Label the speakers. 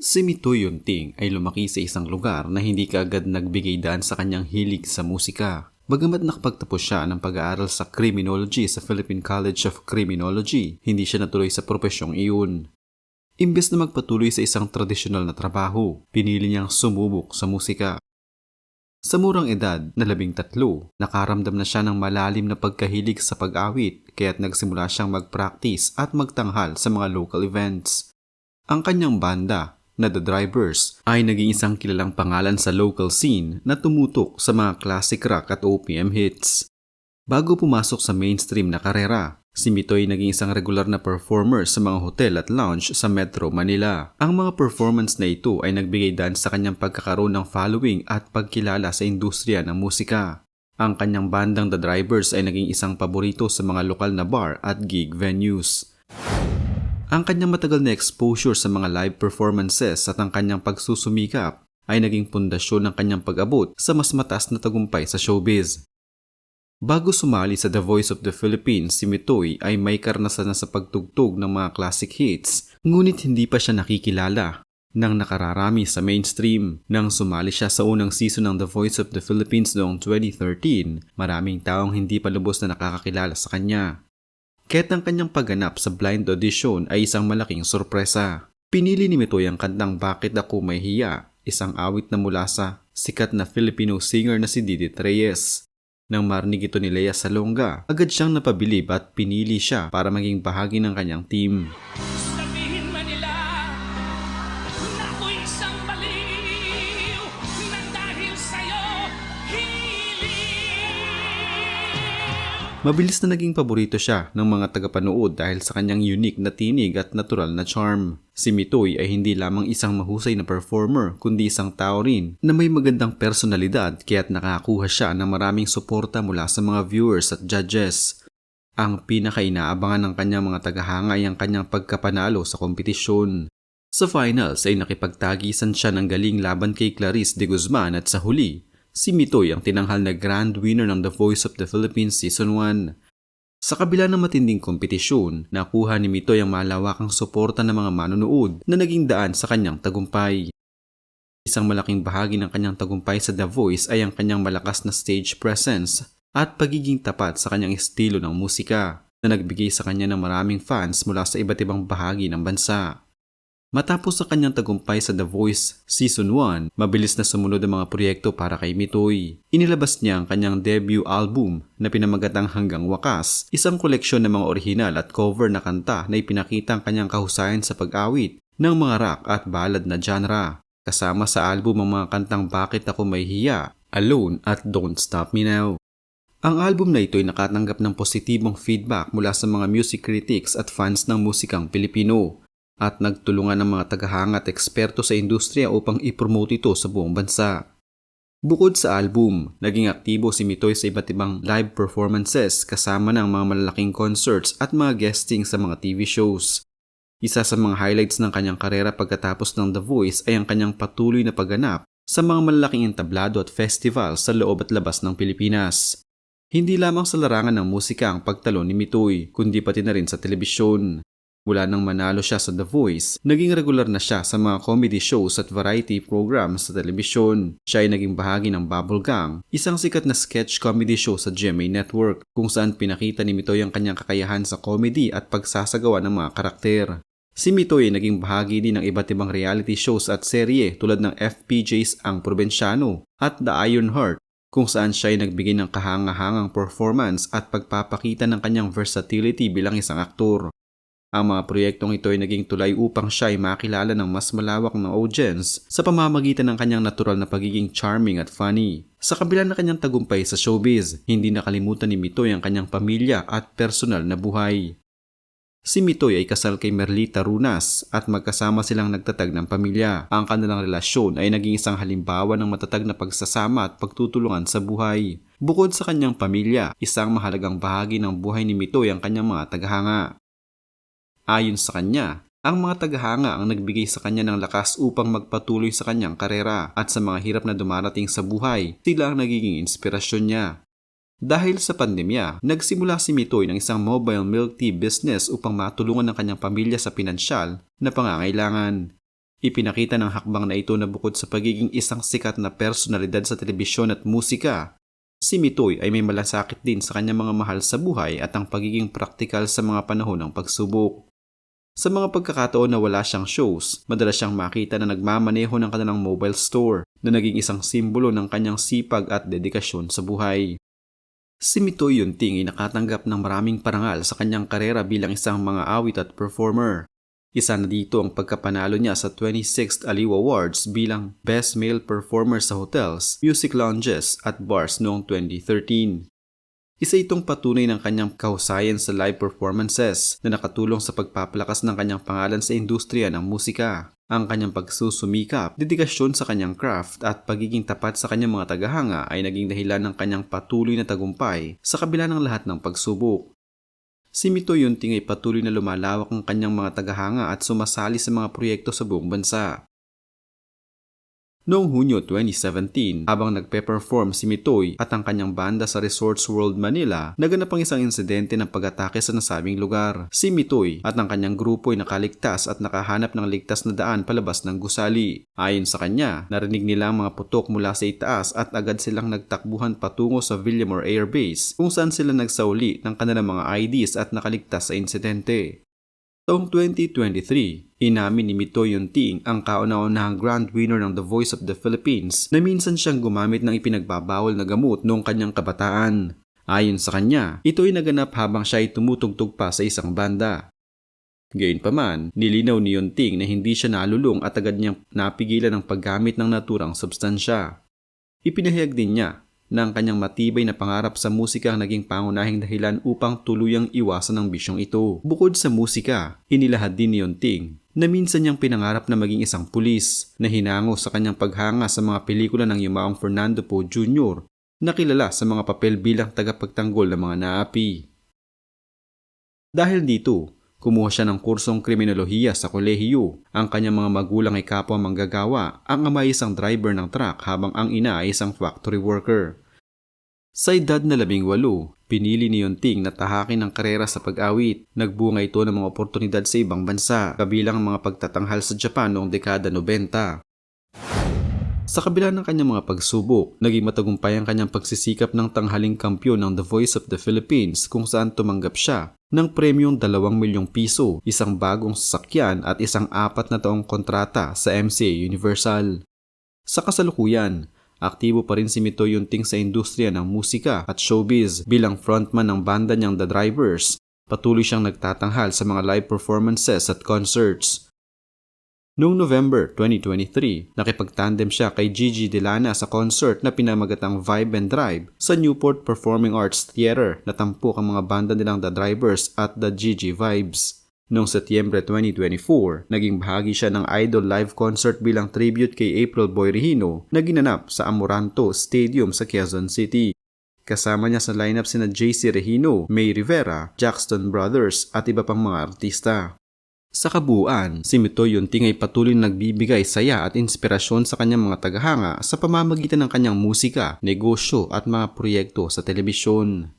Speaker 1: Si Mitoy Yunting ay lumaki sa isang lugar na hindi kaagad nagbigay daan sa kanyang hilig sa musika. Bagamat nakapagtapos siya ng pag-aaral sa criminology sa Philippine College of Criminology, hindi siya natuloy sa profesyong iyon. Imbes na magpatuloy sa isang tradisyonal na trabaho, pinili niyang sumubok sa musika. Sa murang edad na labing tatlo, nakaramdam na siya ng malalim na pagkahilig sa pag-awit kaya't nagsimula siyang mag-practice at magtanghal sa mga local events. Ang kanyang banda na The Drivers ay naging isang kilalang pangalan sa local scene na tumutok sa mga classic rock at OPM hits. Bago pumasok sa mainstream na karera, si Mitoy naging isang regular na performer sa mga hotel at lounge sa Metro Manila. Ang mga performance na ito ay nagbigay daan sa kanyang pagkakaroon ng following at pagkilala sa industriya ng musika. Ang kanyang bandang The Drivers ay naging isang paborito sa mga lokal na bar at gig venues. Ang kanyang matagal na exposure sa mga live performances at ang kanyang pagsusumikap ay naging pundasyon ng kanyang pag-abot sa mas mataas na tagumpay sa showbiz. Bago sumali sa The Voice of the Philippines, si Mitoy ay may karanasan na sa pagtugtog ng mga classic hits, ngunit hindi pa siya nakikilala nang nakararami sa mainstream. Nang sumali siya sa unang season ng The Voice of the Philippines noong 2013, maraming taong hindi pa lubos na nakakakilala sa kanya. Kaya't ang kanyang pagganap sa blind audition ay isang malaking sorpresa. Pinili ni Mitoy ang kantang Bakit Ako May Hiya, isang awit na mula sa sikat na Filipino singer na si Didit Reyes. Nang marinig ito ni Lea Salonga, agad siyang napabilib at pinili siya para maging bahagi ng kanyang team. Mabilis na naging paborito siya ng mga tagapanood dahil sa kanyang unique na tinig at natural na charm. Si Mitoy ay hindi lamang isang mahusay na performer kundi isang tao rin na may magandang personalidad kaya't nakakuha siya ng maraming suporta mula sa mga viewers at judges. Ang pinakainaabangan ng kanyang mga tagahanga ay ang kanyang pagkapanalo sa kompetisyon. Sa finals ay nakipagtagisan siya ng galing laban kay Clarice de Guzman at sa huli, si Mitoy ang tinanghal na grand winner ng The Voice of the Philippines Season 1. Sa kabila ng matinding kompetisyon, nakuha ni Mitoy ang malawakang suporta ng mga manonood na naging daan sa kanyang tagumpay. Isang malaking bahagi ng kanyang tagumpay sa The Voice ay ang kanyang malakas na stage presence at pagiging tapat sa kanyang estilo ng musika na nagbigay sa kanya ng maraming fans mula sa iba't ibang bahagi ng bansa. Matapos sa kanyang tagumpay sa The Voice Season 1, mabilis na sumunod ang mga proyekto para kay Mitoy. Inilabas niya ang kanyang debut album na pinamagatang Hanggang Wakas, isang koleksyon ng mga orihinal at cover na kanta na ipinakita ang kanyang kahusayan sa pag-awit ng mga rock at ballad na genre. Kasama sa album ang mga kantang Bakit Ako May Hiya, Alone at Don't Stop Me Now. Ang album na ito ay nakatanggap ng positibong feedback mula sa mga music critics at fans ng musikang Pilipino at nagtulungan ng mga tagahanga at eksperto sa industriya upang ipromote ito sa buong bansa. Bukod sa album, naging aktibo si Mitoy sa iba't ibang live performances kasama ng mga malalaking concerts at mga guesting sa mga TV shows. Isa sa mga highlights ng kanyang karera pagkatapos ng The Voice ay ang kanyang patuloy na pagganap sa mga malalaking entablado at festival sa loob at labas ng Pilipinas. Hindi lamang sa larangan ng musika ang pagtalo ni Mitoy, kundi pati na rin sa telebisyon. Mula nang manalo siya sa The Voice, naging regular na siya sa mga comedy shows at variety programs sa telebisyon. Siya ay naging bahagi ng Bubble Gang, isang sikat na sketch comedy show sa GMA Network kung saan pinakita ni Mitoy ang kanyang kakayahan sa comedy at pagsasagawa ng mga karakter. Si Mitoy ay naging bahagi din ng iba't ibang reality shows at serye tulad ng FPJ's Ang Probensyano at The Iron Heart kung saan siya ay nagbigay ng kahangahangang performance at pagpapakita ng kanyang versatility bilang isang aktor. Ang mga proyektong ito ay naging tulay upang siya ay makilala ng mas malawak na audience sa pamamagitan ng kanyang natural na pagiging charming at funny. Sa kabila ng kanyang tagumpay sa showbiz, hindi nakalimutan ni Mitoy ang kanyang pamilya at personal na buhay. Si Mitoy ay kasal kay Merlita Runas at magkasama silang nagtatag ng pamilya. Ang kanilang relasyon ay naging isang halimbawa ng matatag na pagsasama at pagtutulungan sa buhay. Bukod sa kanyang pamilya, isang mahalagang bahagi ng buhay ni Mitoy ang kanyang mga tagahanga. Ayon sa kanya, ang mga tagahanga ang nagbigay sa kanya ng lakas upang magpatuloy sa kanyang karera at sa mga hirap na dumarating sa buhay, sila ang nagiging inspirasyon niya. Dahil sa pandemya, nagsimula si Mitoy ng isang mobile milk tea business upang matulungan ng kanyang pamilya sa pinansyal na pangangailangan. Ipinakita ng hakbang na ito na bukod sa pagiging isang sikat na personalidad sa telebisyon at musika, si Mitoy ay may malasakit din sa kanyang mga mahal sa buhay at ang pagiging praktikal sa mga panahon ng pagsubok. Sa mga pagkakataon na wala siyang shows, madalas siyang makita na nagmamaneho ng kanilang mobile store na naging isang simbolo ng kanyang sipag at dedikasyon sa buhay. Si Mitoy Yunting ay nakatanggap ng maraming parangal sa kanyang karera bilang isang mga awit at performer. Isa na dito ang pagkapanalo niya sa 26th Aliw Awards bilang Best Male Performer sa hotels, music lounges at bars noong 2013. Isa itong patunay ng kanyang kahusayan sa live performances na nakatulong sa pagpapalakas ng kanyang pangalan sa industriya ng musika. Ang kanyang pagsusumikap, dedikasyon sa kanyang craft at pagiging tapat sa kanyang mga tagahanga ay naging dahilan ng kanyang patuloy na tagumpay sa kabila ng lahat ng pagsubok. Si Mito Yunting ay patuloy na lumalawak ang kanyang mga tagahanga at sumasali sa mga proyekto sa buong bansa. Noong Hunyo 2017, habang nagpe-perform si Mitoy at ang kanyang banda sa Resorts World Manila, naganap ang isang insidente ng pag-atake sa nasabing lugar. Si Mitoy at ang kanyang grupo ay nakaligtas at nakahanap ng ligtas na daan palabas ng gusali. Ayon sa kanya, narinig nila ang mga putok mula sa itaas at agad silang nagtakbuhan patungo sa Villamore Air Base kung saan sila nagsauli ng kanilang mga IDs at nakaligtas sa insidente. Taong 2023, inamin ni Mito Yunting ang kauna-unahang grand winner ng The Voice of the Philippines na minsan siyang gumamit ng ipinagbabawal na gamot noong kanyang kabataan. Ayon sa kanya, ito ay naganap habang siya ay tumutugtog pa sa isang banda. Gayunpaman, nilinaw ni Yunting na hindi siya nalulong at agad niyang napigilan ang paggamit ng naturang substansya. Ipinahayag din niya na ang kanyang matibay na pangarap sa musika ang naging pangunahing dahilan upang tuluyang iwasan ang bisyong ito. Bukod sa musika, inilahad din ni Yunting na minsan niyang pinangarap na maging isang pulis na hinango sa kanyang paghanga sa mga pelikula ng yumaong Fernando Poe Jr. na kilala sa mga papel bilang tagapagtanggol ng mga naapi. Dahil dito, Kumuha siya ng kursong kriminolohiya sa kolehiyo. Ang kanyang mga magulang ay kapwa manggagawa. Ang ama ay isang driver ng truck habang ang ina ay isang factory worker. Sa edad na labing walo, pinili ni Yunting na tahakin ang karera sa pag-awit. Nagbunga ito ng mga oportunidad sa ibang bansa, kabilang ang mga pagtatanghal sa Japan noong dekada 90. Sa kabila ng kanyang mga pagsubok, naging matagumpay ang kanyang pagsisikap ng tanghaling kampyon ng The Voice of the Philippines kung saan tumanggap siya ng premyong 2 milyong piso, isang bagong sasakyan at isang apat na taong kontrata sa MCA Universal. Sa kasalukuyan, aktibo pa rin si Mito Yunting sa industriya ng musika at showbiz bilang frontman ng banda niyang The Drivers. Patuloy siyang nagtatanghal sa mga live performances at concerts. Noong November 2023, nakipagtandem siya kay Gigi Delana sa concert na pinamagatang Vibe and Drive sa Newport Performing Arts Theater na tampok ang mga banda nilang The Drivers at The Gigi Vibes. Noong Setyembre 2024, naging bahagi siya ng Idol Live Concert bilang tribute kay April Boy Regino na ginanap sa Amoranto Stadium sa Quezon City. Kasama niya sa lineup sina JC Regino, May Rivera, Jackson Brothers at iba pang mga artista. Sa kabuuan, si Mito Yunting ay patuloy na nagbibigay saya at inspirasyon sa kanyang mga tagahanga sa pamamagitan ng kanyang musika, negosyo at mga proyekto sa telebisyon.